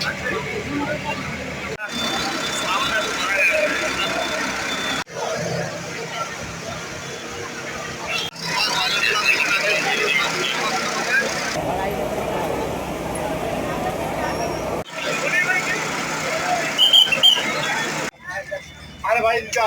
अरे भाई क्या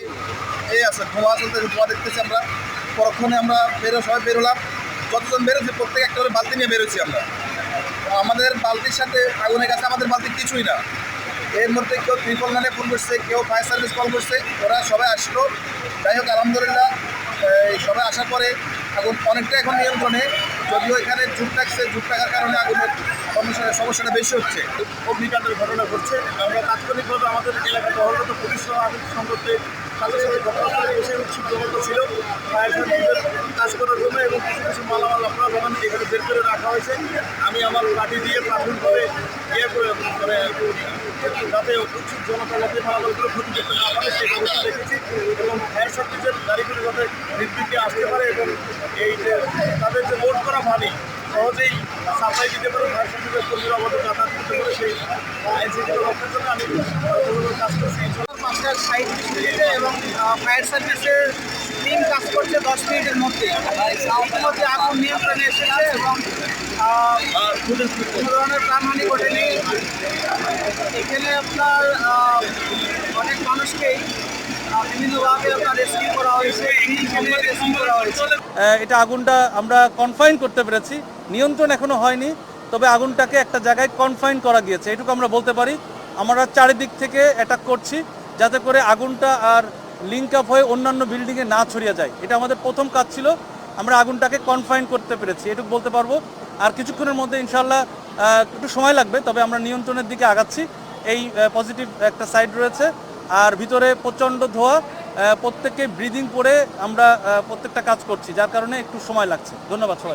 এই আছে, ধোঁয়া চলতেছে ধোঁয়া দেখতেছি আমরা। পরক্ষণে আমরা বেরো, সবাই বেরোলাম। যতজন বেরোচ্ছে প্রত্যেক একটা করে বালতি নিয়ে বেরোচ্ছি আমরা। আমাদের বালতির সাথে আগুনের কাছে আমাদের বালতি কিছুই না। এর মধ্যে কেউ ত্রিপল নানে ফোন করছে, কেউ ফায়ার সার্ভিস কল করছে, ওরা সবাই আসলো। যাই হোক, আলহামদুলিল্লাহ সবাই আসার পরে আগুন অনেকটা এখন নিয়ন্ত্রণে। যদিও এখানে ঝুঁক থাকছে, ঝুঁক থাকার কারণে আগুনের সমস্যা সমস্যাটা বেশি হচ্ছে। অগ্নিকাণ্ডের ঘটনা ঘটছে। আমরা তাৎক্ষণিকভাবে আমাদের এলাকায় টহলরত পুলিশ সহ আগুন সম্পর্কে সাথে সাথে ঘটনাস্থলে এসে ছিল। ফায়ার করার জন্য এবং কিছু কিছু মালামাল আপনারা জানান এখানে বের করে রাখা হয়েছে। আমি আমার লাঠি দিয়ে প্রাথমিকভাবে ইয়ে করে মানে যাতে উৎসুক জনতা যাতে মালামালগুলো ক্ষতি করতে না পারে, সেই ব্যবস্থা রেখেছি। এবং ফায়ার সার্ভিসের গাড়িগুলো যাতে নির্বিঘ্নে আসতে পারে এবং এই যে তাদের যে লোড করা পানি সহজেই সাপ্লাই দিতে পারে সার্ভিসের কর্মীরা আমাদের যাতায়াত করতে পারে সেই শৃঙ্খলা রক্ষার জন্য আমি কাজ করছি। পাঁচটার সাইড মিনিটে এবং ফায়ার সার্ভিসের টিম কাজ করছে দশ মিনিটের মধ্যে। ইতিমধ্যে আগুন নিয়ন্ত্রণে এসেছে এবং কোনো ধরনের প্রাণহানি ঘটেনি। এখানে আপনার অনেক মানুষকেই বিভিন্নভাবে আপনার রেস্কিউ করা হয়েছে। এটা আগুনটা আমরা কনফাইন করতে পেরেছি। নিয়ন্ত্রণ এখনও হয়নি, তবে আগুনটাকে একটা জায়গায় কনফাইন করা গিয়েছে। এটুকু আমরা বলতে পারি, আমরা চারিদিক থেকে অ্যাটাক করছি যাতে করে আগুনটা আর লিঙ্ক আপ হয়ে অন্যান্য বিল্ডিংয়ে না ছড়িয়ে যায়। এটা আমাদের প্রথম কাজ ছিল, আমরা আগুনটাকে কনফাইন করতে পেরেছি। এটুকু বলতে পারব। আর কিছুক্ষণের মধ্যে ইনশাল্লাহ একটু সময় লাগবে, তবে আমরা নিয়ন্ত্রণের দিকে আগাচ্ছি। এই পজিটিভ একটা সাইড রয়েছে। আর ভিতরে প্রচণ্ড ধোয়া প্রত্যেককে ব্রিদিং করে আমরা প্রত্যেকটা কাজ করছি, যার কারণে একটু সময় লাগছে। ধন্যবাদ সবাই